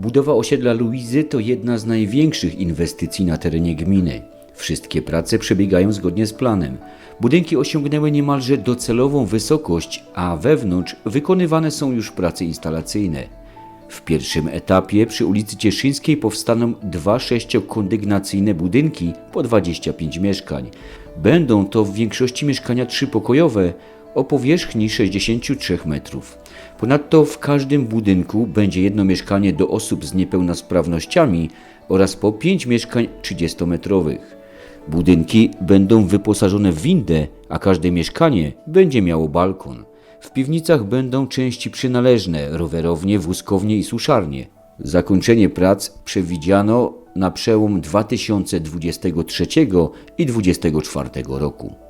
Budowa osiedla Luizy to jedna z największych inwestycji na terenie gminy. Wszystkie prace przebiegają zgodnie z planem. Budynki osiągnęły niemalże docelową wysokość, a wewnątrz wykonywane są już prace instalacyjne. W pierwszym etapie przy ulicy Cieszyńskiej powstaną dwa sześciokondygnacyjne budynki po 25 mieszkań. Będą to w większości mieszkania trzypokojowe o powierzchni 63 metrów. Ponadto w każdym budynku będzie jedno mieszkanie do osób z niepełnosprawnościami oraz po 5 mieszkań 30-metrowych. Budynki będą wyposażone w windę, a każde mieszkanie będzie miało balkon. W piwnicach będą części przynależne, rowerownie, wózkownie i suszarnie. Zakończenie prac przewidziano na przełom 2023 i 2024 roku.